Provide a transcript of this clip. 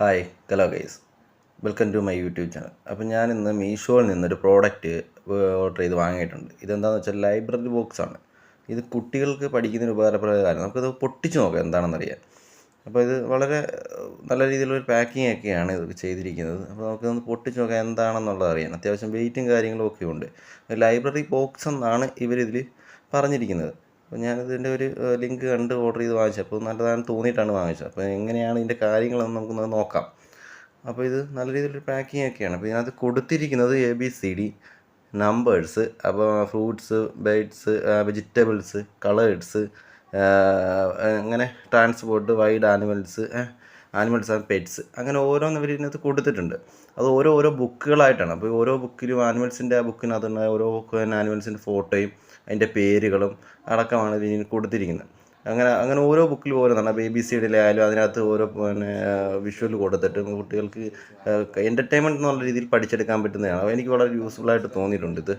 Hi hello guys. Welcome to my YouTube channel. അപ്പോൾ ഞാൻ ഇന്ന് മീഷോയിൽ നിന്നൊരു പ്രോഡക്റ്റ് ഓർഡർ ചെയ്ത് വാങ്ങിയിട്ടുണ്ട്. ഇതെന്താണെന്ന് വെച്ചാൽ ലൈബ്രറി ബോക്സ് ആണ്. ഇത് കുട്ടികൾക്ക് പഠിക്കുന്നതിന് ഉപകാരപ്രദമായ കാര്യം. നമുക്കിത് പൊട്ടിച്ച് നോക്കാം എന്താണെന്നറിയാൻ. അപ്പോൾ ഇത് വളരെ നല്ല രീതിയിലൊരു പാക്കിംഗ് ഒക്കെയാണ് ഇത് ചെയ്തിരിക്കുന്നത്. അപ്പോൾ നമുക്കിതൊന്ന് പൊട്ടിച്ച് നോക്കാം എന്താണെന്നുള്ളത് അറിയാൻ. അത്യാവശ്യം വെയിറ്റും കാര്യങ്ങളും ഒക്കെ ഉണ്ട്. ലൈബ്രറി ബോക്സ് എന്നാണ് ഇവരിതിൽ പറഞ്ഞിരിക്കുന്നത്. അപ്പോൾ ഞാനതിന്റെ ഒരു ലിങ്ക് കണ്ട് ഓർഡർ ചെയ്ത് വാങ്ങിച്ചത്. അപ്പോൾ നല്ലതാണെന്ന് തോന്നിയിട്ടാണ് വാങ്ങിച്ചത്. അപ്പോൾ എങ്ങനെയാണ് ഇതിന്റെ കാര്യങ്ങളെന്ന് നമുക്കൊന്ന് നോക്കാം. അപ്പോൾ ഇത് നല്ല രീതിയിലൊരു പാക്കിംഗ് ഒക്കെയാണ്. അപ്പോൾ ഇതിനകത്ത് കൊടുത്തിരിക്കുന്നത് A B C D numbers അപ്പോൾ ഫ്രൂട്ട്സ് ബൈറ്റ്സ് വെജിറ്റബിൾസ് കളേഴ്സ് അങ്ങനെ transport wild animals animals and pets അങ്ങനെ ഓരോന്ന് ഇവർ ഇതിനകത്ത് കൊടുത്തിട്ടുണ്ട്. അത് ഓരോ ഓരോ ബുക്കുകളായിട്ടാണ്. അപ്പോൾ ഓരോ ബുക്കിലും ആനിമൽസിന്റെ ബുക്കിനകത്തുണ്ടായ ഓരോ ആനിമൽസിന്റെ ഫോട്ടോയും അതിന്റെ പേരുകളും അടക്കമാണ് ഇതിന് കൊടുത്തിരിക്കുന്നത്. അങ്ങനെ അങ്ങനെ ഓരോ ബുക്കിലും ഓരോന്നാണ്. അപ്പോൾ എ ബി അതിനകത്ത് ഓരോ പിന്നെ വിഷ്വൽ കൊടുത്തിട്ട് കുട്ടികൾക്ക് എന്റർടൈൻമെന്റ് എന്നുള്ള രീതിയിൽ പഠിച്ചെടുക്കാൻ പറ്റുന്നതാണ്. അപ്പോൾ എനിക്ക് വളരെ യൂസ്ഫുൾ ആയിട്ട് തോന്നിയിട്ടുണ്ട് ഇത്.